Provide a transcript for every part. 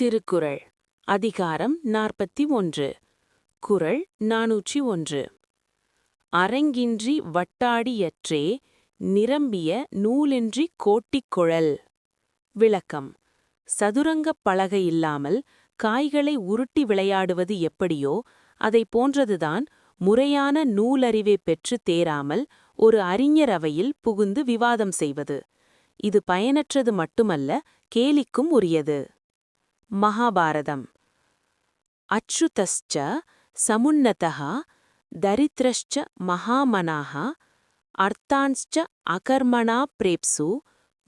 திருக்குறள் அதிகாரம் நாற்பத்தி ஒன்று குறள் நாநூற்றி ஒன்று. அரங்கின்றி வட்டாடியற்றே நிரம்பிய நூலின்றி கோட்டிக்குழல் விளக்கம். சதுரங்கப் பலகை இல்லாமல் காய்களை உருட்டி விளையாடுவது எப்படியோ அதை போன்றதுதான் முறையான நூலறிவை பெற்று தேராமல் ஒரு அறிஞர் அவையில் புகுந்து விவாதம் செய்வது. இது பயனற்றது மட்டுமல்ல கேலிக்கும் உரியது. மகாபாரதம். அச்சுதச்ச சமுன்னதः தரித்திரश्च மகாமனாः அர்த்தான்ஸ்ச அகர்மணா பிரேப்சு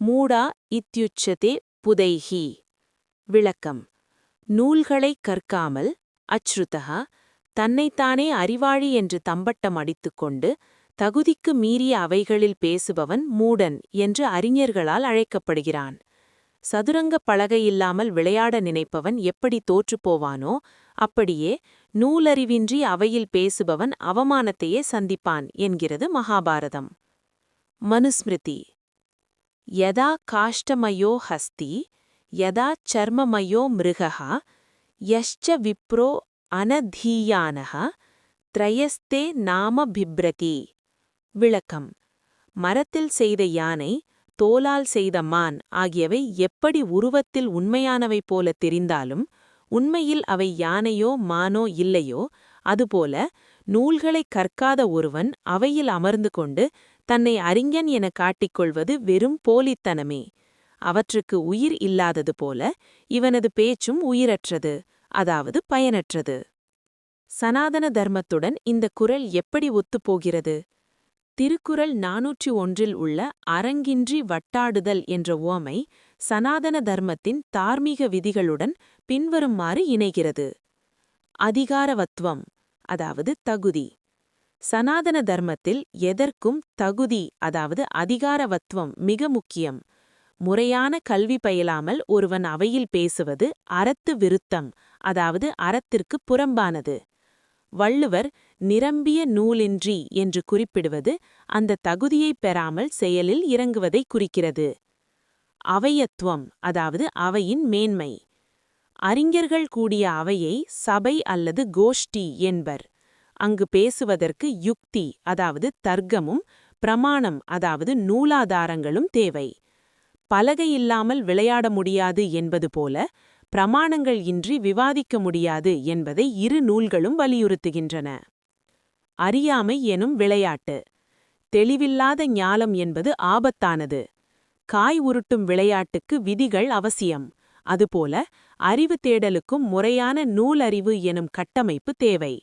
மூடா இத்யுச்சதே புதைஹி. விளக்கம். நூல்களைக் கற்காமல் அச்ருதா தன்னைத்தானே அறிவாளி என்று தம்பட்டம் அடித்துக்கொண்டு தகுதிக்கு மீறிய அவைகளில் பேசுபவன் மூடன் என்று அறிஞர்களால் அழைக்கப்படுகிறான். சதுரங்கப் பலகையில்லாமல் விளையாட நினைப்பவன் எப்படி தோற்றுப்போவானோ அப்படியே நூலறிவின்றி அவையில் பேசுபவன் அவமானத்தையே சந்திப்பான் என்கிறது மகாபாரதம். மனுஸ்மிருதி. யதா காஷ்டமயோ ஹஸ்தி யதா சர்மமயோ மிருகா யஷ்ச விப்ரோ அனதீயானः த்ரயஸ்தே நாம பிப்ரதி. விளக்கம். மரத்தில் செய்த யானை தோலால் செய்த மான் ஆகியவை எப்படி உருவத்தில் உண்மையானவை போல தெரிந்தாலும் உண்மையில் அவை யானையோ மானோ இல்லையோ அதுபோல நூல்களைக் கற்காத ஒருவன் அவையில் அமர்ந்து கொண்டு தன்னை அறிஞன் என காட்டிக்கொள்வது வெறும் போலித்தனமே. அவற்றுக்கு உயிர் இல்லாதது போல இவனது பேச்சும் உயிரற்றது அதாவது பயனற்றது. சனாதன தர்மத்துடன் இந்த குரல் எப்படி ஒத்துப்போகிறது திருக்குறள் நாநூற்றி ஒன்றில் உள்ள அரங்கின்றி வட்டாடுதல் என்ற உவமை சனாதன தர்மத்தின் தார்மீக விதிகளுடன் பின்வருமாறு இணைகிறது. அதிகாரவத்துவம் அதாவது தகுதி. சனாதன தர்மத்தில் எதற்கும் தகுதி அதாவது அதிகாரவத்துவம் மிக முக்கியம். முறையான கல்வி பயிலாமல் ஒருவன் அவையில் பேசுவது அறத்து விருத்தம் அதாவது அறத்திற்கு புறம்பானது. வள்ளுவர் நிரம்பிய நூலின்றி என்று குறிப்பிடுவது அந்த தகுதியைப் பெறாமல் செயலில் இறங்குவதை குறிக்கிறது. அவையத்துவம் அதாவது அவையின் மேன்மை. அறிஞர்கள் கூடிய அவையை சபை அல்லது கோஷ்டி என்பர். அங்கு பேசுவதற்கு யுக்தி அதாவது தர்க்கமும் பிரமாணம் அதாவது நூலாதாரங்களும் தேவை. பலகையில்லாமல் விளையாட முடியாது என்பது போல பிரமாணங்கள் இன்றி விவாதிக்க முடியாது என்பதை இரு நூல்களும் வலியுறுத்துகின்றன. அறியாமை எனும் விளையாட்டு. தெளிவில்லாத ஞாலம் என்பது ஆபத்தானது. காய் உருட்டும் விளையாட்டுக்கு விதிகள் அவசியம். அதுபோல அறிவு தேடலுக்கும் முறையான நூலறிவு எனும் கட்டமைப்பு தேவை.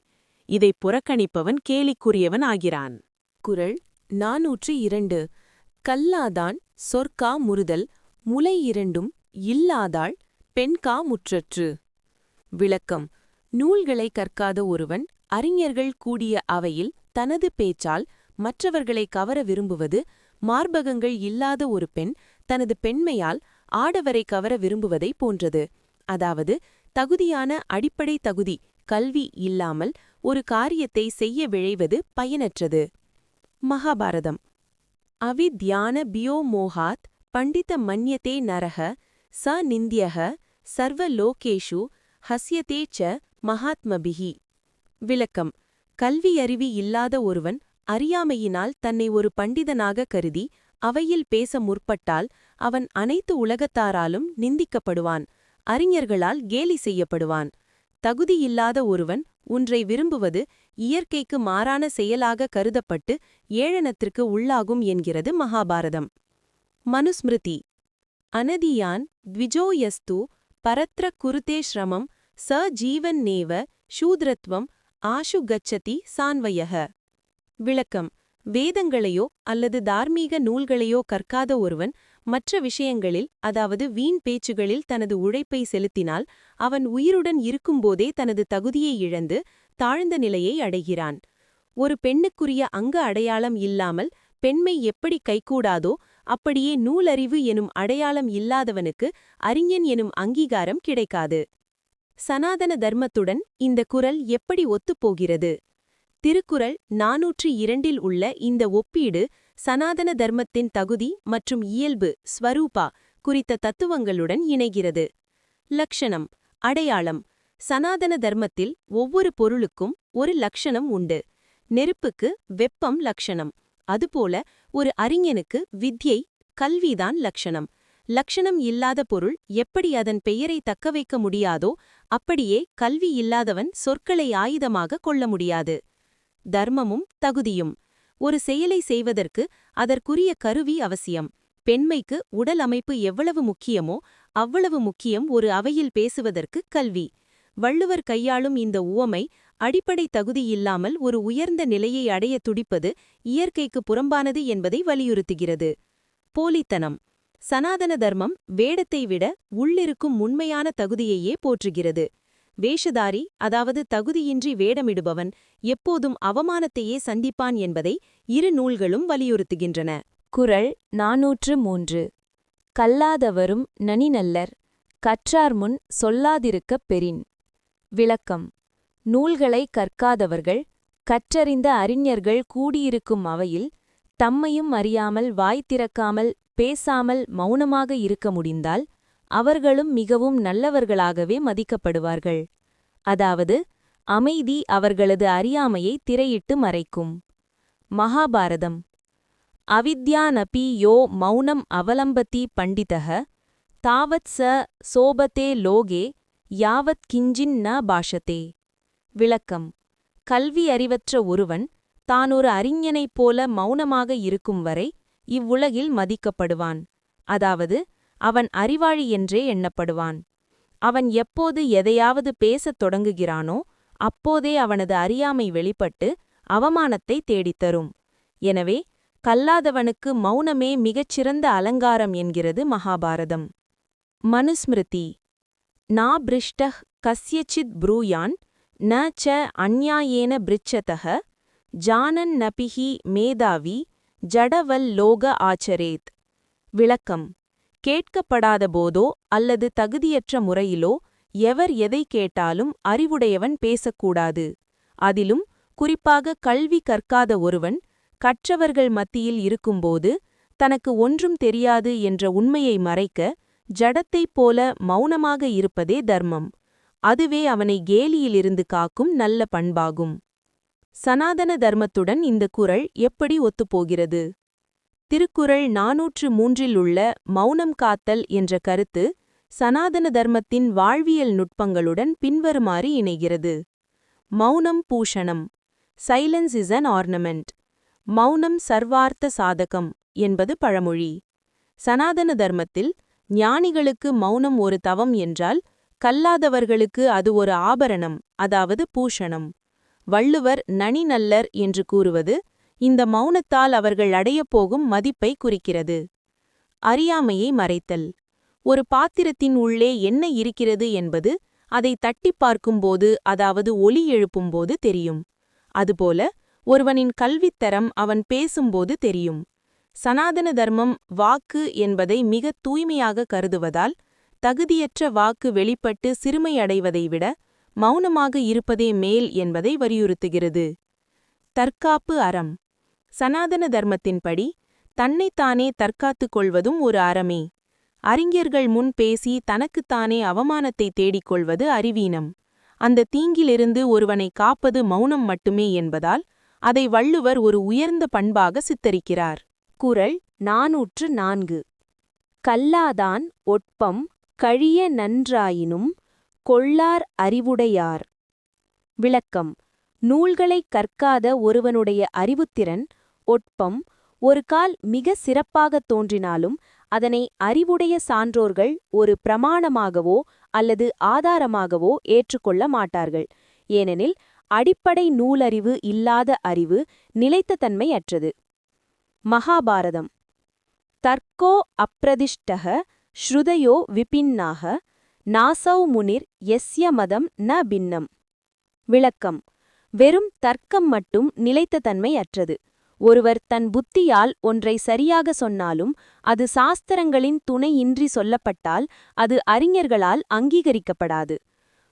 இதை புறக்கணிப்பவன் கேலிக்குரியவன் ஆகிறான். குரல் நாநூற்றி இரண்டு. கல்லாதான் சொற்கா முறுதல் முலை இரண்டும் இல்லாதாள் பெண்கா முற்றற்று. விளக்கம். நூல்களை கற்காத ஒருவன் அறிஞர்கள் கூடிய அவையில் தனது பேச்சால் மற்றவர்களை கவர விரும்புவது மார்பகங்கள் இல்லாத ஒரு பெண் தனது பெண்மையால் ஆடவரை கவர விரும்புவதை போன்றது. அதாவது தகுதியான அடிப்படை தகுதி கல்வி இல்லாமல் ஒரு காரியத்தை செய்ய விழைவது பயனற்றது. மகாபாரதம். அவித்யான பியோமோகாத் பண்டித மன்யத்தே நரக ச நிந்தியக சர்வ லோகேஷு ஹஸ்யதே ச மகாத்மபிஹி. விளக்கம். கல்வியறிவி இல்லாத ஒருவன் அறியாமையினால் தன்னை ஒரு பண்டிதனாக கருதி அவையில் பேச முற்பட்டால் அவன் அனைத்து உலகத்தாராலும் நிந்திக்கப்படுவான் அறிஞர்களால் கேலி செய்யப்படுவான். தகுதியில்லாத ஒருவன் ஒன்றை விரும்புவது இயற்கைக்கு மாறான செயலாக கருதப்பட்டு ஏழனத்திற்கு உள்ளாகும் என்கிறது மகாபாரதம். மனுஸ்மிருதி. அனதியான் த்விஜோயஸ்து பரத்ர குருதே ஸ்ரமம் ச ஜீவன் நேவ சூத்ரத்வம் ஆஷு கச்சதி சான்வயக. விளக்கம். வேதங்களையோ அல்லது தார்மீக நூல்களையோ கற்காத ஒருவன் மற்ற விஷயங்களில் அதாவது வீண் பேச்சுகளில் தனது உழைப்பை செலுத்தினால் அவன் உயிருடன் இருக்கும்போதே தனது தகுதியை இழந்து தாழ்ந்த நிலையை அடைகிறான். ஒரு பெண்ணுக்குரிய அங்க அடையாளம் இல்லாமல் பெண்மை எப்படி கைகூடாதோ அப்படியே நூலறிவு எனும் அடையாளம் இல்லாதவனுக்கு அறிஞன் எனும் அங்கீகாரம் கிடைக்காது. சனாதன தர்மத்துடன் இந்த குரல் எப்படி ஒத்துப்போகிறது? திருக்குறள் நாநூற்றி இரண்டில் உள்ள இந்த ஒப்பீடு சனாதன தர்மத்தின் தகுதி மற்றும் இயல்பு ஸ்வரூபா குறித்த தத்துவங்களுடன் இணைகிறது. லக்ஷணம் அடையாளம். சனாதன தர்மத்தில் ஒவ்வொரு பொருளுக்கும் ஒரு லக்ஷணம் உண்டு. நெருப்புக்கு வெப்பம் லக்ஷணம். அதுபோல ஒரு அறிஞனுக்கு வித்யை கல்விதான் லக்ஷணம். லக்ஷணம் இல்லாத பொருள் எப்படி அதன் பெயரை தக்கவைக்க முடியாதோ அப்படியே கல்வி இல்லாதவன் சொற்களை ஆயுதமாக கொள்ள முடியாது. தர்மமும் தகுதியும். ஒரு செயலை செய்வதற்கு அதற்குரிய கருவி அவசியம். பெண்மைக்கு உடல் அமைப்பு எவ்வளவு முக்கியமோ அவ்வளவு முக்கியம் ஒரு அவையில் பேசுவதற்கு கல்வி. வள்ளுவர் கையாளும் இந்த உவமை அடிப்படை தகுதி இல்லாமல் ஒரு உயர்ந்த நிலையை அடைய துடிப்பது இயற்கைக்கு புறம்பானது என்பதை வலியுறுத்துகிறது. போலித்தனம். சனாதன தர்மம் வேடத்தை விட உள்ளிருக்கும் உண்மையான தகுதியையே போற்றுகிறது. வேஷதாரி அதாவது தகுதியின்றி வேடமிடுபவன் எப்போதும் அவமானத்தையே சந்திப்பான் என்பதை இரு நூல்களும் வலியுறுத்துகின்றன. குறள் நாநூற்று மூன்று. கல்லாதவரும் நனிநல்லர் கற்றார்முன் சொல்லாதிருக்கப் பெறின். விளக்கம். நூல்களை கற்காதவர்கள் கற்றறிந்த அறிஞர்கள் கூடியிருக்கும் அவையில் தம்மையும் அறியாமல் வாய் திறக்காமல் பேசாமல் மௌனமாக இருக்க முடிந்தால் அவர்களும் மிகவும் நல்லவர்களாகவே மதிக்கப்படுவார்கள். அதாவது அமைதி அவர்களது அறியாமையை திரையிட்டு மறைக்கும். மகாபாரதம். அவித்யானபி யோ மௌனம் அவலம்பதி பண்டிதக தாவத் ச சோபதே லோகே யாவத் கிஞ்சின் ந பாஷதே. விளக்கம். கல்வி அறிவற்ற ஒருவன் தான் ஒரு அறிஞனைப் போல மௌனமாக இருக்கும் வரை இவ்வுலகில் மதிக்கப்படுவான். அதாவது அவன் அறிவாளி என்றே எண்ணப்படுவான். அவன் எப்போது எதையாவது பேசத் தொடங்குகிறானோ அப்போதே அவனது அறியாமை வெளிப்பட்டு அவமானத்தை தேடித்தரும். எனவே கல்லாதவனுக்கு மௌனமே மிகச்சிறந்த அலங்காரம் என்கிறது மகாபாரதம். மனுஸ்மிருதி. நா பிருஷ்டஹ் கஸ்யச்சித் ப்ரூயான் ந ச அந்யாயேன பிரிச்சதக ஜானன் நபிஹி மேதாவி ஜடவல் லோக ஆச்சரேத். விளக்கம். கேட்கப்படாத போதோ அல்லது தகுதியற்ற முறையிலோ எவர் எதை கேட்டாலும் அறிவுடையவன் பேசக்கூடாது. அதிலும் குறிப்பாக கல்வி கற்காத ஒருவன் கற்றவர்கள் மத்தியில் இருக்கும்போது தனக்கு ஒன்றும் தெரியாது என்ற உண்மையை மறைக்க ஜடத்தைப் போல மௌனமாக இருப்பதே தர்மம். அதுவே அவனை கேலியிலிருந்து காக்கும் நல்ல பண்பாகும். சனாதன தர்மத்துடன் இந்த குறள் எப்படி ஒத்துப்போகிறது? திருக்குறள் நாநூற்று மூன்றில் உள்ள மௌனம் காத்தல் என்ற கருத்து சனாதன தர்மத்தின் வாழ்வியல் நுட்பங்களுடன் பின்வருமாறு இணைகிறது. மௌனம் பூஷணம் சைலன்ஸ் இஸ் அன் ஆர்னமெண்ட் மௌனம் சர்வார்த்த சாதகம் என்பது பழமொழி. சனாதன தர்மத்தில் ஞானிகளுக்கு மௌனம் ஒரு தவம் என்றால் கல்லாதவர்களுக்கு அது ஒரு ஆபரணம் அதாவது பூஷணம். வள்ளுவர் நனி நல்லர் என்று கூறுவது இந்த மௌனத்தால் அவர்கள் அடையப் போகும் மதிப்பை குறிக்கிறது. அறியாமையை மறைத்தல். ஒரு பாத்திரத்தின் உள்ளே என்ன இருக்கிறது என்பது அதை தட்டிப் பார்க்கும்போது அதாவது ஒலி எழுப்பும்போது தெரியும். அதுபோல ஒருவனின் கல்வித்தரம் அவன் பேசும்போது தெரியும். சனாதன தர்மம் வாக்கு என்பதை மிகத் தூய்மையாக கருதுவதால் தகுதியற்ற வாக்கு வெளிப்பட்டு சிறுமையடைவதை விட மௌனமாக இருப்பதே மேல் என்பதை வலியுறுத்துகிறது. தற்காப்பு அறம். சனாதன தர்மத்தின்படி தன்னைத்தானே தற்காத்துக் கொள்வதும் ஒரு அறமே. அறிஞர்கள் முன் பேசி தனக்குத்தானே அவமானத்தை தேடிக் கொள்வது அறிவீனம். அந்த தீங்கிலிருந்து ஒருவனை காப்பது மௌனம் மட்டுமே என்பதால் அதை வள்ளுவர் ஒரு உயர்ந்த பண்பாக சித்தரிக்கிறார். குறள் நாநூற்று நான்கு. கல்லாதான் ஒட்பம் கழிய நன்றாயினும் கொள்ளார் அறிவுடையார். விளக்கம். நூல்களைக் கற்காத ஒருவனுடைய அறிவுத்திறன் ஒட்பம் ஒரு கால் மிக சிறப்பாகத் தோன்றினாலும் அதனை அறிவுடைய சான்றோர்கள் ஒரு பிரமாணமாகவோ அல்லது ஆதாரமாகவோ ஏற்றுக்கொள்ள மாட்டார்கள். ஏனெனில் அடிப்படை நூலறிவு இல்லாத அறிவு நிலைத்த தன்மையற்றது மகாபாரதம். தர்க்கோ அப்பிரதிஷ்டக ஸ்ருதயோ விபின்னாக நாசௌ முனிர் எஸ்ய மதம் ந பின்னம். விளக்கம். வெறும் தர்க்கம் மட்டும் நிலைத்த தன்மை அற்றது. ஒருவர் தன் புத்தியால் ஒன்றை சரியாக சொன்னாலும் அது சாஸ்திரங்களின் துணையின்றி சொல்லப்பட்டால் அது அறிஞர்களால் அங்கீகரிக்கப்படாது.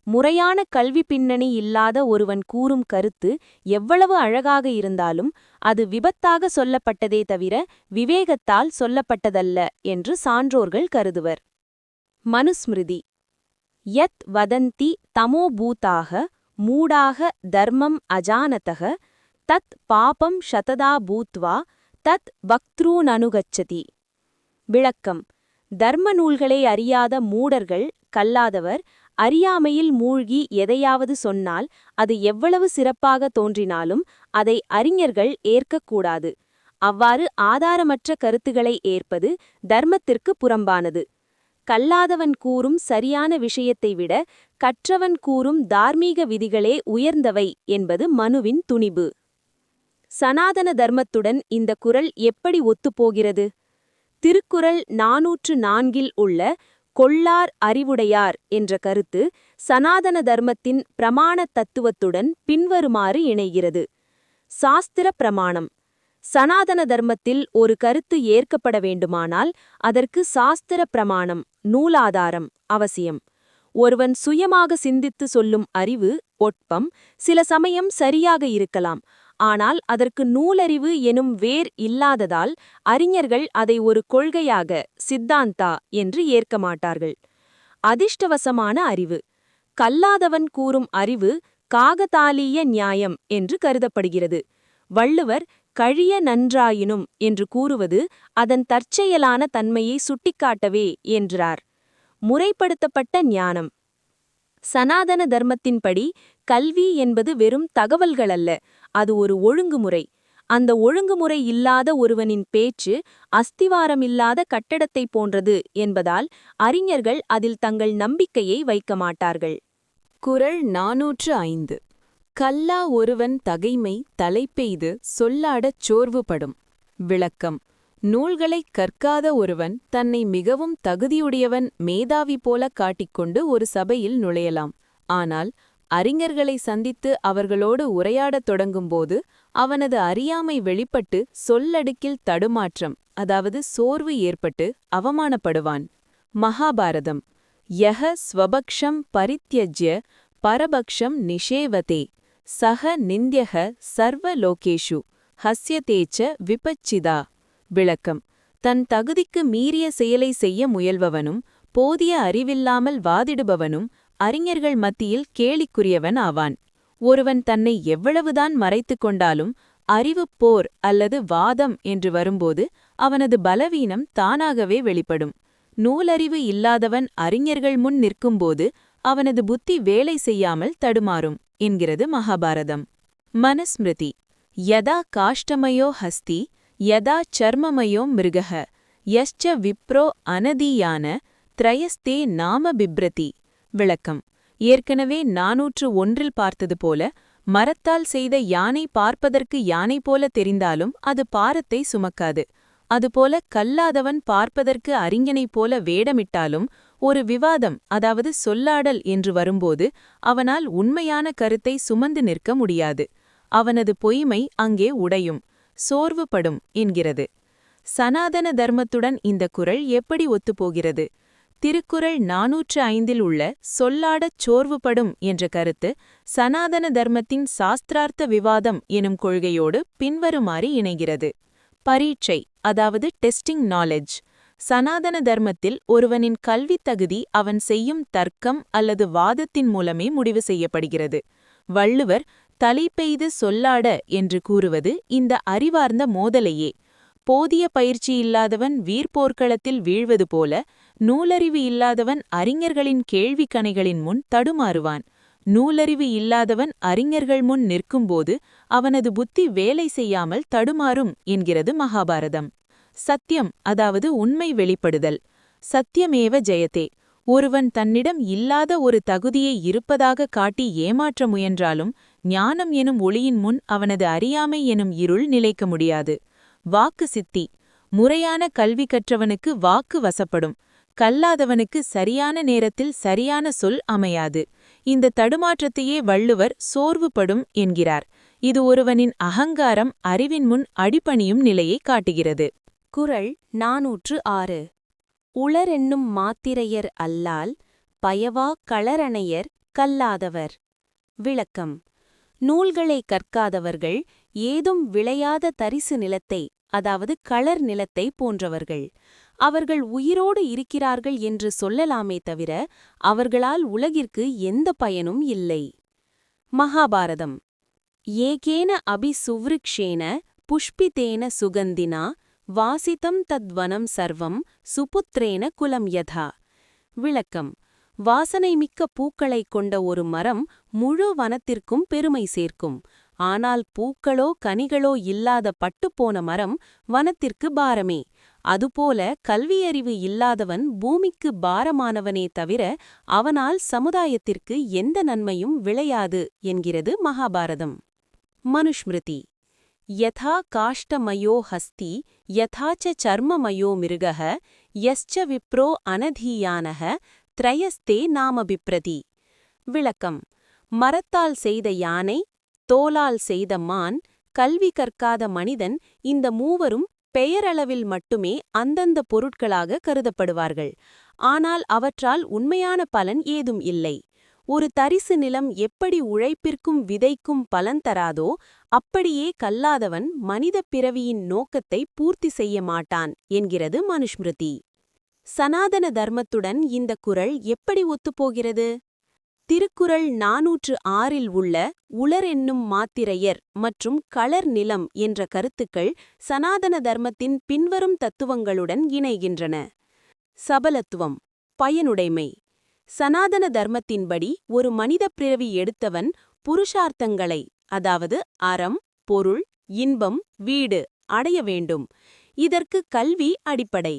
முறையான கல்வி பின்னணி இல்லாத ஒருவன் கூறும் கருத்து எவ்வளவு அழகாக இருந்தாலும் அது விபத்தாக சொல்லப்பட்டதே தவிர விவேகத்தால் சொல்லப்பட்டதல்ல என்று சான்றோர்கள் கருதுவர். மனுஸ்மிருதி. யத் வதந்தி தமோபூதாக மூடாக தர்மம் அஜானதக தத் பாபம் சததா பூத்வா தத் பக்த்ரூனனுகச்சதி விளக்கம். தர்ம நூல்களை அறியாத மூடர்கள் கல்லாதவர் அறியாமையில் மூழ்கி எதையாவது சொன்னால் அது எவ்வளவு சிறப்பாக தோன்றினாலும் அதை அறிஞர்கள் ஏற்கக்கூடாது. அவ்வாறு ஆதாரமற்ற கருத்துகளை ஏற்பது தர்மத்திற்கு புறம்பானது. கல்லாதவன் கூறும் சரியான விஷயத்தை விட கற்றவன் கூறும் தார்மீக விதிகளே உயர்ந்தவை என்பது மனுவின் துணிபு. சனாதன தர்மத்துடன் இந்த குரல் எப்படி ஒத்துப்போகிறது? திருக்குறள் நாநூற்று நான்கில் உள்ள கொள்ளார் அறிவுடையார் என்ற கருத்து சனாதன தர்மத்தின் பிரமாண தத்துவத்துடன் பின்வருமாறு இணைகிறது. சாஸ்திர பிரமாணம். சனாதன தர்மத்தில் ஒரு கருத்து ஏற்கப்பட வேண்டுமானால் அதற்கு சாஸ்திர பிரமாணம் நூலாதாரம் அவசியம். ஒருவன் சுயமாக சிந்தித்து சொல்லும் அறிவு ஒட்பம் சில சமயம் சரியாக இருக்கலாம். ஆனால் அதற்கு நூலறிவு எனும் வேர் இல்லாததால் அறிஞர்கள் அதை ஒரு கொள்கையாக சித்தாந்தா என்று ஏற்க மாட்டார்கள். அதிர்ஷ்டவசமான அறிவு. கல்லாதவன் கூறும் அறிவு காகதாலீய நியாயம் என்று கருதப்படுகிறது. வள்ளுவர் கழிய நன்றாயினும் என்று கூறுவது அதன் தற்செயலான தன்மையை சுட்டிக்காட்டவே என்றார். முறைப்படுத்தப்பட்ட ஞானம். சனாதன தர்மத்தின்படி கல்வி என்பது வெறும் தகவல்களல்ல அது ஒரு ஒழுங்குமுறை. அந்த ஒழுங்குமுறை இல்லாத ஒருவனின் பேச்சு அஸ்திவாரமில்லாத கட்டடத்தை போன்றது என்பதால் அறிஞர்கள் அதில் தங்கள் நம்பிக்கையை வைக்க மாட்டார்கள். குரல் நாநூற்று ஐந்து. கல்லா ஒருவன் தகைமை தலைப்பெய்து சொல்லாடச் சோர்வுபடும். விளக்கம். நூல்களைக் கற்காத ஒருவன் தன்னை மிகவும் தகுதியுடையவன் மேதாவி போல காட்டிக்கொண்டு ஒரு சபையில் நுழையலாம். ஆனால் அறிஞர்களை சந்தித்து அவர்களோடு உரையாடத் தொடங்கும்போது அவனது அறியாமை வெளிப்பட்டு சொல்லடுக்கில் தடுமாற்றம் அதாவது சோர்வு ஏற்பட்டு அவமானப்படுவான். மகாபாரதம். யஹ ஸ்வபக்ஷம் பரித்யஜ்ய பரபக்ஷம் நிஷேவதே. சக நிந்தியக சர்வ லோகேஷு ஹஸ்யதேச்ச விபச்சிதா. விளக்கம். தன் தகுதிக்கு மீறிய செயலை செய்ய முயல்பவனும் போதிய அறிவில்லாமல் வாதிடுபவனும் அறிஞர்கள் மத்தியில் கேலிக்குரியவன் ஆவான். ஒருவன் தன்னை எவ்வளவுதான் மறைத்துக் கொண்டாலும் அறிவுப் போர் அல்லது வாதம் என்று வரும்போது அவனது பலவீனம் தானாகவே வெளிப்படும். நூலறிவு இல்லாதவன் அறிஞர்கள் முன் நிற்கும்போது அவனது புத்தி வேலை செய்யாமல் தடுமாறும் என்கிறது மகாபாரதம். மனஸ்மிருதி. யதா காஷ்டமயோ ஹஸ்தி யதா சர்மமயோ மிருகஹ யஷ்ச விப்ரோ அனதியான த்ரயஸ்தே நாம பிப்ரதி. விளக்கம். ஏற்கனவே நாநூற்று ஒன்றில் பார்த்தது போல மரத்தால் செய்த யானை பார்ப்பதற்கு யானை போல தெரிந்தாலும் அது பாரத்தை சுமக்காது. அதுபோல கல்லாதவன் பார்ப்பதற்கு அறிஞனைப் போல வேடமிட்டாலும் ஒரு விவாதம் அதாவது சொல்லாடல் என்று வரும்போது அவனால் உண்மையான கருத்தை சுமந்து நிற்க முடியாது. அவனது பொய்மை அங்கே உடையும் சோர்வுபடும் என்கிறது. சனாதன தர்மத்துடன் இந்த குரல் எப்படி ஒத்துப்போகிறது? திருக்குறள் நாநூற்று ஐந்தில் உள்ள சொல்லாடச் சோர்வுபடும் என்ற கருத்து சனாதன தர்மத்தின் சாஸ்திரார்த்த விவாதம் எனும் கொள்கையோடு பின்வருமாறு இணைகிறது. பரீட்சை அதாவது டெஸ்டிங் நாலெட்ஜ். சனாதன தர்மத்தில் ஒருவனின் கல்வித் தகுதி அவன் செய்யும் தர்க்கம் அல்லது வாதத்தின் மூலமே முடிவு செய்யப்படுகிறது. வள்ளுவர் தலைப்பெய்து சொல்லாட என்று கூறுவது இந்த அறிவார்ந்த மோதலையே. போதிய பயிற்சி இல்லாதவன் வீர்போர்க்களத்தில் வீழ்வது போல நூலறிவு இல்லாதவன் அறிஞர்களின் கேள்வி கணைகளின் முன் தடுமாறுவான். நூலறிவு இல்லாதவன் அறிஞர்கள் முன் நிற்கும்போது அவனது புத்தி வேலை செய்யாமல் தடுமாறும் என்கிறது மகாபாரதம். சத்தியம் அதாவது உண்மை வெளிப்படுதல். சத்தியமேவ ஜெயத்தே. ஒருவன் தன்னிடம் இல்லாத ஒரு தகுதியை இருப்பதாக காட்டி ஏமாற்ற முயன்றாலும் ஞானம் எனும் ஒளியின் முன் அவனது அறியாமை எனும் இருள் நிலைக்க முடியாது. வாக்கு சித்தி. முறையான கல்வி கற்றவனுக்கு வாக்கு வசப்படும். கல்லாதவனுக்கு சரியான நேரத்தில் சரியான சொல் அமையாது. இந்த தடுமாற்றத்தையே வள்ளுவர் சோர்வுபடும் என்கிறார். இது ஒருவனின் அகங்காரம் அறிவின் முன் அடிபணியும் நிலையை காட்டுகிறது. குரல் நாநூற்று ஆறு. உளரென்னும் மாத்திரையர் அல்லால் பயவா களரணையர் கல்லாதவர். விளக்கம். நூல்களை கற்காதவர்கள் ஏதும் விளையாத தரிசு நிலத்தை அதாவது களர் நிலத்தை போன்றவர்கள். அவர்கள் உயிரோடு இருக்கிறார்கள் என்று சொல்லலாமே தவிர அவர்களால் உலகிற்கு எந்த பயனும் இல்லை. மகாபாரதம். ஏகேன அபி புஷ்பித்தேன புஷ்பிதேன சுகந்தினா வாசிதம் தத்வனம் சர்வம் சுபுத்திரேன குலம் யதா. விளக்கம். வாசனைமிக்க பூக்களைக் கொண்ட ஒரு மரம் முழு வனத்திற்கும் பெருமை சேர்க்கும். ஆனால் பூக்களோ கனிகளோ இல்லாத பட்டுப்போன மரம் வனத்திற்கு பாரமே. அதுபோல கல்வியறிவு இல்லாதவன் பூமிக்கு பாரமானவனே தவிர அவனால் சமுதாயத்திற்கு எந்த நன்மையும் விளையாது என்கிறது மகாபாரதம். மனுஷ்மிருதி யதா காஷ்டமயோ ஹஸ்தி யதா ச சர்மமயோ மிருகः யஸ்ச விப்ரோ அனதீயானः த்ரயஸ்தே நாமபிப்ரதி. விளக்கம். மரத்தால் செய்த யானை தோலால் செய்த மான் கல்வி கற்காத மனிதன் இந்த மூவரும் பெயரளவில் மட்டுமே அந்தந்த பொருட்களாக கருதப்படுவார்கள். ஆனால் அவற்றால் உண்மையான பலன் ஏதும் இல்லை. ஒரு தரிசு நிலம் எப்படி உழைப்பிற்கும் விதைக்கும் பலன் தராதோ அப்படியே கல்லாதவன் மனித பிறவியின் நோக்கத்தை பூர்த்தி செய்ய மாட்டான் என்கிறது மனுஸ்மிருதி. சனாதன தர்மத்துடன் இந்த குரல் எப்படி ஒத்துப்போகிறது? திருக்குறள் நாநூற்று ஆறில் உள்ள உலர் என்னும் மாத்திரையர் மற்றும் களர் நிலம் என்ற கருத்துக்கள் சனாதன தர்மத்தின் பின்வரும் தத்துவங்களுடன் இணைகின்றன. சபலத்துவம் பயனுடைமை. சனாதன தர்மத்தின்படி ஒரு மனித பிறவி எடுத்தவன் புருஷார்த்தங்களை அதாவது அறம் பொருள் இன்பம் வீடு அடைய வேண்டும். இதற்கு கல்வி அடிப்படை.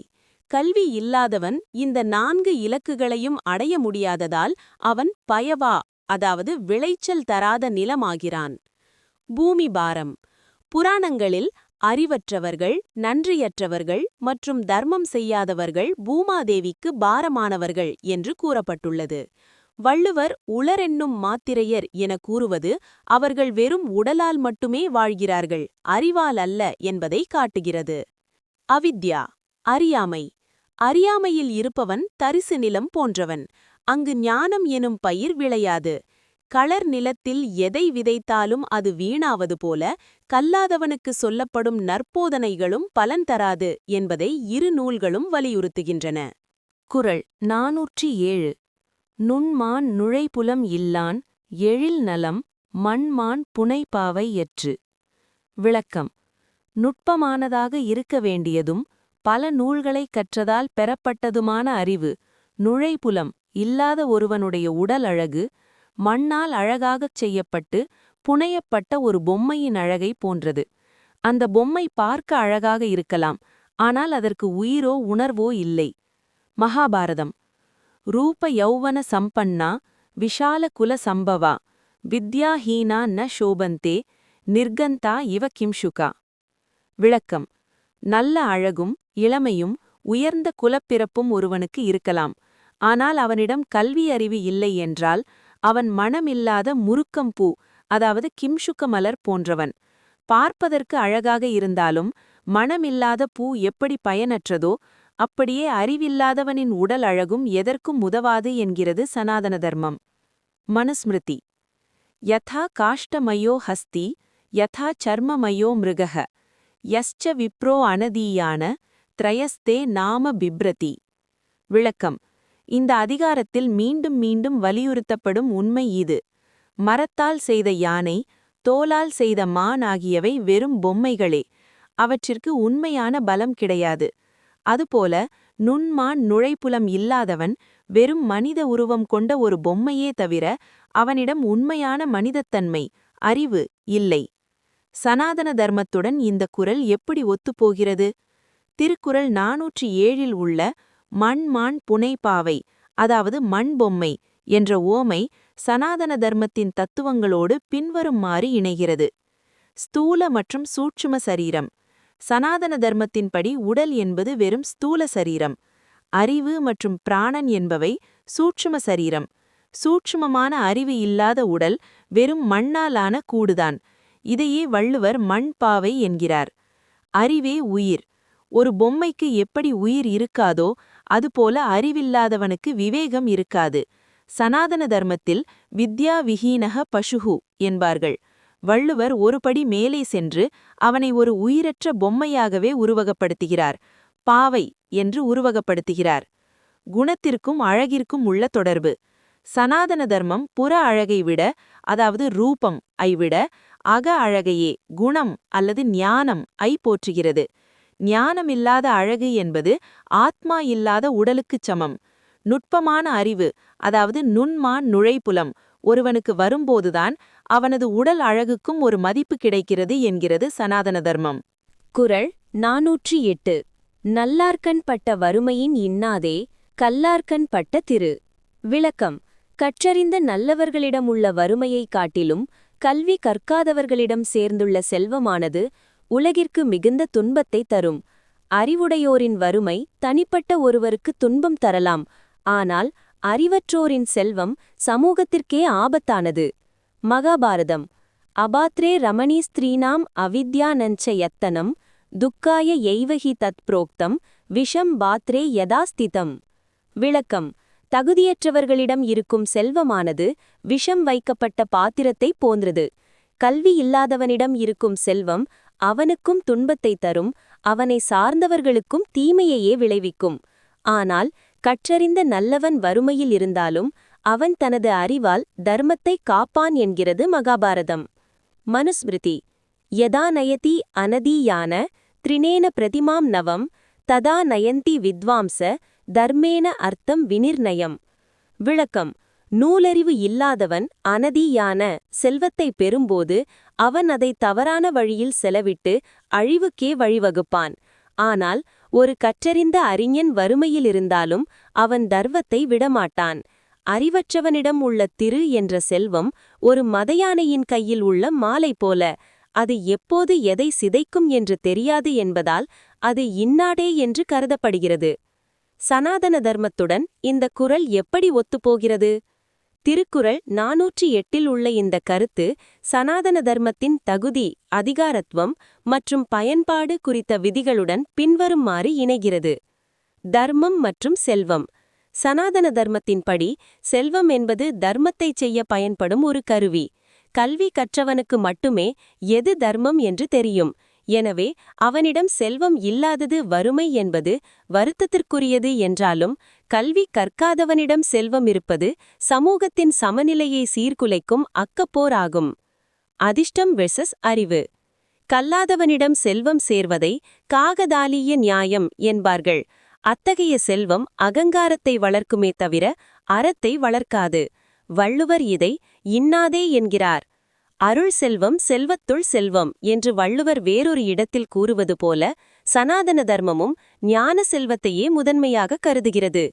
கல்வி இல்லாதவன் இந்த நான்கு இலக்குகளையும் அடைய முடியாததால் அவன் பயவா அதாவது விளைச்சல் தராத நிலமாகிறான். பூமி பாரம். புராணங்களில் அறிவற்றவர்கள் நன்றியற்றவர்கள் மற்றும் தர்மம் செய்யாதவர்கள் பூமாதேவிக்கு பாரமானவர்கள் என்று கூறப்பட்டுள்ளது. வள்ளுவர் உளரென்னும் மாத்திரையர் என கூறுவது அவர்கள் வெறும் உடலால் மட்டுமே வாழ்கிறார்கள் அறிவால் அல்ல என்பதை காட்டுகிறது. அவித்யா அறியாமை. அறியாமையில் இருப்பவன் தரிசு நிலம் போன்றவன். அங்கு ஞானம் எனும் பயிர் விளையாது. களர் நிலத்தில் எதை விதைத்தாலும் அது வீணாவது போல கல்லாதவனுக்கு சொல்லப்படும் நற்போதனைகளும் பலன் தராது என்பதை இரு நூல்களும் வலியுறுத்துகின்றன. குறள் நாநூற்றி ஏழு நுண்மான் நுழைப்புலம் இல்லான் எழில் நலம் மண்மான் புனைப்பாவை எற்று விளக்கம். நுட்பமானதாக இருக்க வேண்டியதும் பல நூல்களைக் கற்றதால் பெறப்பட்டதுமான அறிவு நுழைப்புலம் இல்லாத ஒருவனுடைய உடல் அழகு மண்ணால் அழகாகச் செய்யப்பட்டு புனையப்பட்ட ஒரு பொம்மையின் அழகை போன்றது. அந்த பொம்மை பார்க்க அழகாக இருக்கலாம் ஆனால் அதற்கு உயிரோ உணர்வோ இல்லை. மகாபாரதம். ரூப யௌவன சம்பன்னா விஷால குல சம்பவா வித்யாஹீனா ந சோபந்தே நிர்கந்தா இவ கிம்ஷுகா. விளக்கம். நல்ல அழகும் இளமையும் உயர்ந்த குலப்பிறப்பும் ஒருவனுக்கு இருக்கலாம் ஆனால் அவனிடம் கல்வி அறிவு இல்லை என்றால் அவன் மனமில்லாத முருக்கம் பூ அதாவது கிம்சுக்க மலர் போன்றவன். பார்ப்பதற்கு அழகாக இருந்தாலும் மனமில்லாத பூ எப்படி பயனற்றதோ அப்படியே அறிவில்லாதவனின் உடல் அழகும் எதற்கும் உதவாது என்கிறது சனாதன தர்மம் மனுஸ்மிருதி. யதா காஷ்டமயோ ஹஸ்தி யதா சர்மமயோ மிருகஹ யஸ்ச விப்ரோ அனதீயான த்ரயஸ்தே நாம பிப்ரதி. விளக்கம். இந்த அதிகாரத்தில் மீண்டும் மீண்டும் வலியுறுத்தப்படும் உண்மை இது. மரத்தால் செய்த யானை தோலால் செய்த மான் ஆகியவை வெறும் பொம்மைகளே. அவற்றிற்கு உண்மையான பலம் கிடையாது. அதுபோல நுண்மான் நுழைப்புலம் இல்லாதவன் வெறும் மனித உருவம் கொண்ட ஒரு பொம்மையே தவிர அவனிடம் உண்மையான மனிதத்தன்மை அறிவு இல்லை. சனாதன தர்மத்துடன் இந்த குரல் எப்படி ஒத்துப்போகிறது? திருக்குறள் நாநூற்றி ஏழில் உள்ள மண் மான் புனைப்பாவை அதாவது மண் பொம்மை என்ற ஓமை சனாதன தர்மத்தின் தத்துவங்களோடு பின்வருமாறு இணைகிறது. ஸ்தூல மற்றும் சூட்சும சரீரம். சனாதன தர்மத்தின்படி உடல் என்பது வெறும் ஸ்தூல சரீரம். அறிவு மற்றும் பிராணன் என்பவை சூட்சும சரீரம். சூட்சுமமான அறிவு இல்லாத உடல் வெறும் மண்ணாலான கூடுதான். இதையே வள்ளுவர் மண் பாவை என்கிறார். அறிவே உயிர். ஒரு பொம்மைக்கு எப்படி உயிர் இருக்காதோ அதுபோல அறிவில்லாதவனுக்கு விவேகம் இருக்காது. சனாதன தர்மத்தில் வித்யா விஹீனக பசுகு என்பார்கள். வள்ளுவர் ஒருபடி மேலே சென்று அவனை ஒரு உயிரற்ற பொம்மையாகவே உருவகப்படுத்துகிறார். பாவை என்று உருவகப்படுத்துகிறார். குணத்திற்கும் அழகிற்கும் உள்ள தொடர்பு. சனாதன தர்மம் புற அழகை விட அதாவது ரூபம் ஐ விட அக அழகையே குணம் அல்லது ஞானம் ஐ போற்றுகிறது. ஞானமில்லாத அழகு என்பது ஆத்மா இல்லாத உடலுக்குச் சமம். நுட்பமான அறிவு அதாவது நுண்மான் நுழைப்புலம் ஒருவனுக்கு வரும்போதுதான் அவனது உடல் அழகுக்கும் ஒரு மதிப்பு கிடைக்கிறது என்கிறது சனாதன தர்மம். குறள் நாநூற்றி எட்டு நல்லார்க்கண் பட்ட வறுமையின் இன்னாதே கல்லார்க்கண் பட்ட திரு. விளக்கம். கற்றறிந்த நல்லவர்களிடமுள்ள வறுமையைக் காட்டிலும் கல்வி கற்காதவர்களிடம் சேர்ந்துள்ள செல்வமானது உலகிற்கு மிகுந்த துன்பத்தை தரும். அறிவுடையோரின் வறுமை தனிப்பட்ட ஒருவருக்கு துன்பம் தரலாம். ஆனால் அறிவற்றோரின் செல்வம் சமூகத்திற்கே ஆபத்தானது. மகாபாரதம். அபாத்ரே ரமணீ ஸ்திரீனாம் அவித்யா நஞ்ச யத்தனம். துக்காய எய்வகி தத் புரோக்தம். விஷம் பாத்ரே யதாஸ்திதம் விளக்கம். தகுதியற்றவர்களிடம் இருக்கும் செல்வமானது விஷம் வைக்கப்பட்ட பாத்திரத்தை போன்றது. கல்வி இல்லாதவனிடம் இருக்கும் செல்வம் அவனுக்கும் துன்பத்தை தரும் அவனை சார்ந்தவர்களுக்கும் தீமையையே விளைவிக்கும். ஆனால் கற்றறிந்த நல்லவன் வறுமையில் இருந்தாலும் அவன் தனது அறிவால் தர்மத்தை காப்பான் என்கிறது மகாபாரதம். மனுஸ்மிருதி யதா நயதி அனதீயான திரினேன பிரதிமாம் நவம் ததா நயந்தி வித்வாம்ச தர்மேன அர்த்தம் வினிர்ணயம் விளக்கம் நூலறிவு இல்லாதவன் அனதியான செல்வத்தை பெறும்போது அவன் அதை தவறான வழியில் செலவிட்டு அழிவுக்கே வழிவகுப்பான். ஆனால் ஒரு கற்றறிந்த அறிஞன் வறுமையில் இருந்தாலும் அவன் தர்வத்தை விடமாட்டான். அறிவற்றவனிடம் உள்ள திரு என்ற செல்வம் ஒரு மதையானையின் கையில் உள்ள மாலை போல. அது எப்போது எதை சிதைக்கும் என்று தெரியாது என்பதால் அது இன்னாடே என்று கருதப்படுகிறது. சனாதன தர்மத்துடன் இந்த குரல் எப்படி ஒத்துப்போகிறது? திருக்குறள் நாநூற்றி எட்டில் உள்ள இந்த கருத்து சனாதன தர்மத்தின் தகுதி அதிகாரத்துவம் மற்றும் பயன்பாடு குறித்த விதிகளுடன் பின்வருமாறு இணைகிறது. தர்மம் மற்றும் செல்வம். சனாதன தர்மத்தின்படி செல்வம் என்பது தர்மத்தைச் செய்ய பயன்படும் ஒரு கருவி. கல்வி கற்றவனுக்கு மட்டுமே எது தர்மம் என்று தெரியும். எனவே அவனிடம் செல்வம் இல்லாதது வறுமை என்பது வருத்தத்திற்குரியது என்றாலும் கல்வி கற்காதவனிடம் செல்வம் இருப்பது சமூகத்தின் சமநிலையை சீர்குலைக்கும் அக்கப்போர் ஆகும். அதிர்ஷ்டம் வெர்சஸ் அறிவு. கல்லாதவனிடம் செல்வம் சேர்வதை காகதாலிய நியாயம் என்பார்கள். அத்தகைய செல்வம் அகங்காரத்தை வளர்க்குமே தவிர அறத்தை வளர்க்காது. வள்ளுவர் இதை இன்னாதே என்கிறார். அருள் செல்வம் செல்வத்துள் செல்வம் என்று வள்ளுவர் வேறொரு இடத்தில் கூறுவது போல சனாதன தர்மமும் ஞான செல்வத்தையே முதன்மையாக கருதுகிறது.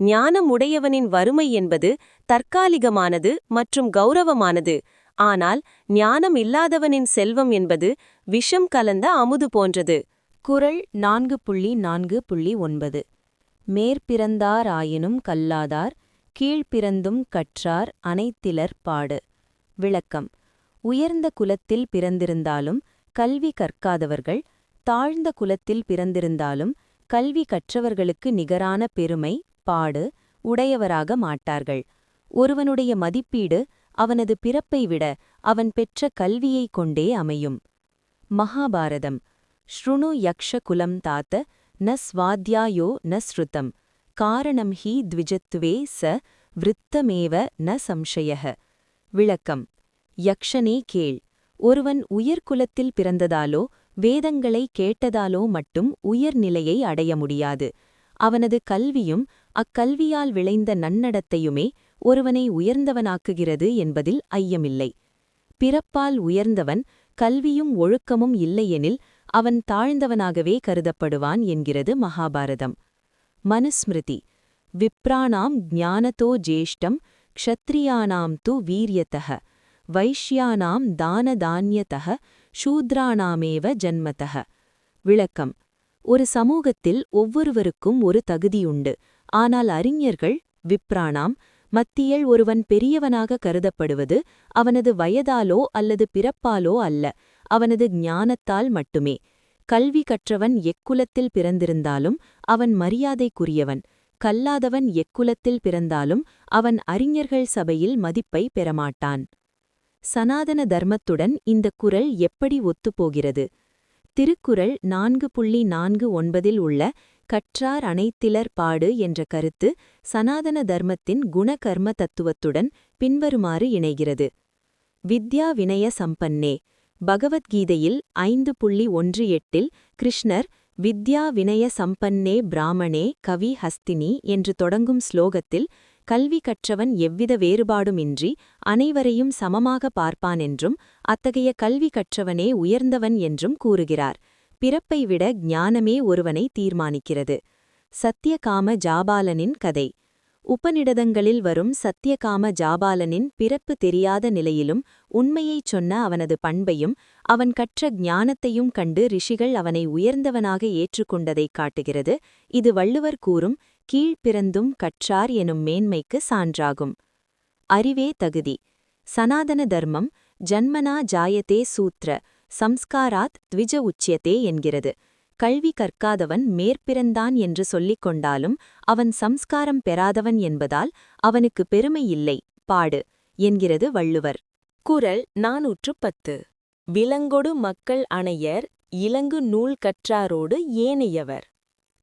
ஞானம் உடையவனின் வறுமை என்பது தற்காலிகமானது மற்றும் கௌரவமானது. ஆனால் ஞானம் இல்லாதவனின் செல்வம் என்பது விஷம் கலந்த அமுது போன்றது. குறள் நான்கு புள்ளி நான்கு புள்ளி ஒன்பது. மேற்பிறந்தார் ஆயினும் கல்லாதார் கீழ்பிறந்தும் கற்றார் அனைத்திலர் பாடு. விளக்கம். உயர்ந்த குலத்தில் பிறந்திருந்தாலும் கல்வி கற்காதவர்கள் தாழ்ந்த குலத்தில் பிறந்திருந்தாலும் கல்வி கற்றவர்களுக்கு நிகரான பெருமை பாடு உடையவராக மாட்டார்கள். ஒருவனுடைய மதிப்பீடு அவனது பிறப்பை விட அவன் பெற்ற கல்வியைக் கொண்டே அமையும். மகாபாரதம். ஸ்ருணு யக்ஷ குலம் தாத்த ந ஸ்வாத்யாயோ ந ஸ்ருதம். காரணம் ஹி த்விஜத்துவே ச விருத்தமேவ ந சம்சய விளக்கம். யக்ஷனே கேள். ஒருவன் உயர்குலத்தில் பிறந்ததாலோ வேதங்களை கேட்டதாலோ மட்டும் உயர்நிலையை அடைய முடியாது. அவனது கல்வியும் அக்கல்வியால் விளைந்த நன்னடத்தையுமே ஒருவனை உயர்ந்தவனாக்குகிறது என்பதில் ஐயமில்லை. பிறப்பால் உயர்ந்தவன் கல்வியும் ஒழுக்கமும் இல்லையெனில் அவன் தாழ்ந்தவனாகவே கருதப்படுவான் என்கிறது மகாபாரதம். மனுஸ்மிருதி. விப்ராணாம் ஞானதோ ஜேஷ்டம் க்ஷத்ரியானாம் து வீரியத்தக. வைஷ்யானாம் தானதான்யத்தः சூத்ராணாமேவ ஜன்மத்தக விளக்கம். ஒரு சமூகத்தில் ஒவ்வொருவருக்கும் ஒரு தகுதியுண்டு. ஆனால் அறிஞர்கள் விப்ராணாம் மத்தியில் ஒருவன் பெரியவனாக கருதப்படுவது அவனது வயதாலோ அல்லது பிறப்பாலோ அல்ல. அவனது ஞானத்தால் மட்டுமே. கல்வி கற்றவன் எக்குலத்தில் பிறந்திருந்தாலும் அவன் மரியாதைக்குரியவன். கல்லாதவன் எக்குலத்தில் பிறந்தாலும் அவன் அறிஞர்கள் சபையில் மதிப்பை பெறமாட்டான். சனாதன தர்மத்துடன் இந்த குரல் எப்படி ஒத்துப்போகிறது? திருக்குறள் நான்கு புள்ளி நான்கு ஒன்பதில் உள்ள கற்றார் அனைத்திலர் பாடு என்ற கருத்து சனாதன தர்மத்தின் குணகர்ம தத்துவத்துடன் பின்வருமாறு இணைகிறது. வித்யா வினய சம்பன்னே. பகவத்கீதையில் ஐந்து புள்ளி ஒன்று எட்டில் கிருஷ்ணர் வித்யா வினய சம்பன்னே பிராமணே கவி ஹஸ்தினி என்று தொடங்கும் ஸ்லோகத்தில் கல்வி கற்றவன் எவ்வித வேறுபாடுமின்றி அனைவரையும் சமமாக பார்ப்பான் என்றும் அத்தகைய கல்வி கற்றவனே உயர்ந்தவன் என்றும் கூறுகிறார். பிறப்பை விட ஞானமே ஒருவனை தீர்மானிக்கிறது. சத்தியகாம ஜாபாலனின் கதை. உபநிடதங்களில் வரும் சத்தியகாம ஜாபாலனின் பிறப்பு தெரியாத நிலையிலும் உண்மையைச் சொன்ன அவனது பண்பையும் அவன் கற்ற ஞானத்தையும் கண்டு ரிஷிகள் அவனை உயர்ந்தவனாக ஏற்றுக்கொண்டதைக் காட்டுகிறது. இது வள்ளுவர் கூறும் கீழ்ப்பிறந்தும் கற்றார் எனும் மேன்மைக்கு சான்றாகும். அறிவே தகுதி. சனாதன தர்மம் ஜன்மனா ஜாயத்தே சூத்ர சம்ஸ்காராத் த்விஜ உச்சியத்தே என்கிறது. கல்வி கற்காதவன் மேற்பிறந்தான் என்று சொல்லிக் கொண்டாலும் அவன் சம்ஸ்காரம் பெறாதவன் என்பதால் அவனுக்கு பெருமை இல்லை பாடு என்கிறது வள்ளுவர். குரல் நாநூற்று பத்து. விலங்கொடு மக்கள் அணையர் இலங்கு நூல் கற்றாரோடு ஏனையவர்.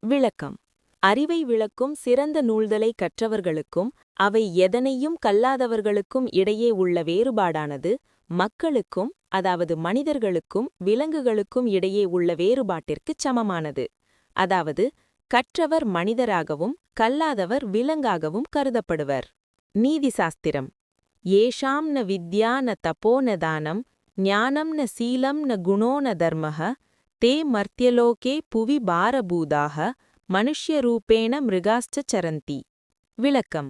விளக்கம். அறிவை விளக்கும் சிறந்த நூல்தலை கற்றவர்களுக்கும் அவை எதனையும் கல்லாதவர்களுக்கும் இடையே உள்ள வேறுபாடானது மக்களுக்கும் அதாவது மனிதர்களுக்கும் விலங்குகளுக்கும் இடையே உள்ள வேறுபாட்டிற்குச் சமமானது. அதாவது கற்றவர் மனிதராகவும் கல்லாதவர் விலங்காகவும் கருதப்படுவர். நீதி சாஸ்திரம். ஏஷாம் ந வித்யா ந தபோ ந தானம் ஞானம் ந சீலம் ந குணோ ந தர்மः தே மர்த்தியலோகே புவி பாரபூதாக மனுஷ்யரூபேண மிருகாஸ்ச சரந்தி. விளக்கம்.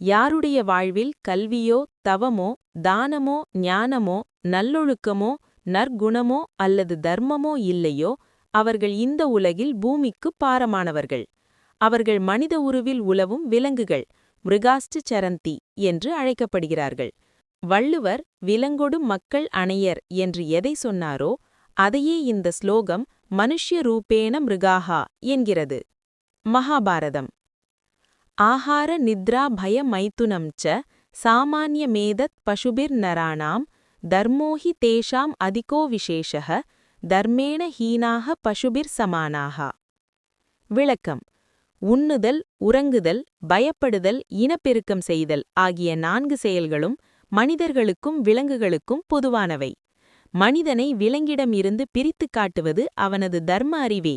யாருடைய வாழ்வில் கல்வியோ தவமோ தானமோ ஞானமோ நல்லொழுக்கமோ நற்குணமோ அல்லது தர்மமோ இல்லையோ அவர்கள் இந்த உலகில் பூமிக்குப் பாரமானவர்கள். அவர்கள் மனித உருவில் உலவும் விலங்குகள் மிருகாஸ்டு சரந்தி என்று அழைக்கப்படுகிறார்கள். வள்ளுவர் விலங்கொடு மக்கள் அணையர் என்று எதை சொன்னாரோ அதையே இந்த ஸ்லோகம் மனுஷ்ய ரூபேண மிருகாஹா என்கிறது. மகாபாரதம். ஆஹார நித்ரா பய மைத்துனம் ச சாமான்யமேதத் பசுபிர் நராணாம் தர்மோஹி தேஷாம் அதிகோ விசேஷ தர்மேண ஹீனாக பசுபிர் சமானாக விளக்கம். உண்ணுதல் உறங்குதல் பயப்படுதல் இனப்பெருக்கம் செய்தல் ஆகிய நான்கு செயல்களும் மனிதர்களுக்கும் விலங்குகளுக்கும் பொதுவானவை. மனிதனை விலங்கிடமிருந்து பிரித்துக் காட்டுவது அவனது தர்ம அறிவே.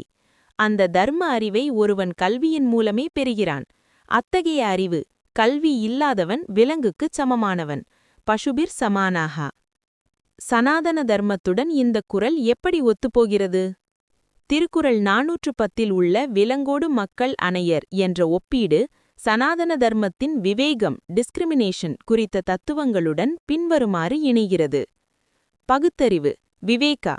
அந்த தர்ம அறிவை ஒருவன் கல்வியின் மூலமே பெறுகிறான். அத்தகைய அறிவு கல்வி இல்லாதவன் விலங்குக்குச் சமமானவன். பசுபிர் சமானாகா சனாதன தர்மத்துடன் இந்த குரல் எப்படி ஒத்துப்போகிறது? திருக்குறள் நாநூற்று பத்தில் உள்ள விலங்கோடு மக்கள் அணையர் என்ற ஒப்பீடு சனாதன தர்மத்தின் விவேகம் டிஸ்கிரிமினேஷன் குறித்த தத்துவங்களுடன் பின்வருமாறு இணைகிறது. பகுத்தறிவு விவேகா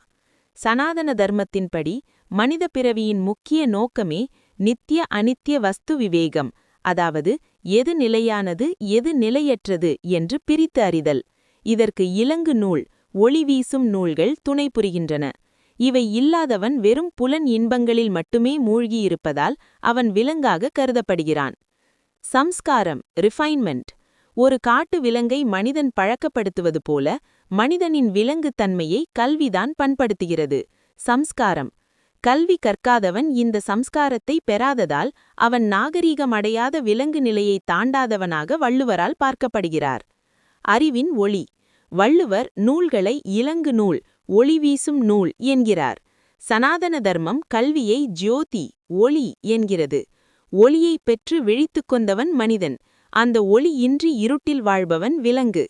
சனாதன தர்மத்தின்படி மனித பிறவியின் முக்கிய நோக்கமே நித்திய அனித்திய வஸ்து விவேகம் அதாவது எது நிலையானது எது நிலையற்றது என்று பிரித்து அறிதல். இதற்கு இலங்கு நூல் ஒளி வீசும் நூல்கள் துணை புரிகின்றன. இவை இல்லாதவன் வெறும் புலன் இன்பங்களில் மட்டுமே மூழ்கியிருப்பதால் அவன் விலங்காக கருதப்படுகிறான். சம்ஸ்காரம் ரிஃபைன்மெண்ட் ஒரு காட்டு விலங்கை மனிதன் பழக்கப்படுத்துவது போல மனிதனின் விலங்கு தன்மையை கல்விதான் பண்படுத்துகிறது. சம்ஸ்காரம். கல்வி கற்காதவன் இந்த சம்ஸ்காரத்தை பெறாததால் அவன் நாகரீகமடையாத விலங்கு நிலையை தாண்டாதவனாக வள்ளுவரால் பார்க்கப்படுகிறார். அறிவின் ஒளி. வள்ளுவர் நூல்களை இலங்கு நூல் ஒளி வீசும் நூல் என்கிறார். சனாதன தர்மம் கல்வியை ஜோதி ஒளி என்கிறது. ஒளியைப் பெற்று விழித்துக் கொண்டவன் மனிதன். அந்த ஒளி இன்றி இருட்டில் வாழ்பவன் விலங்கு.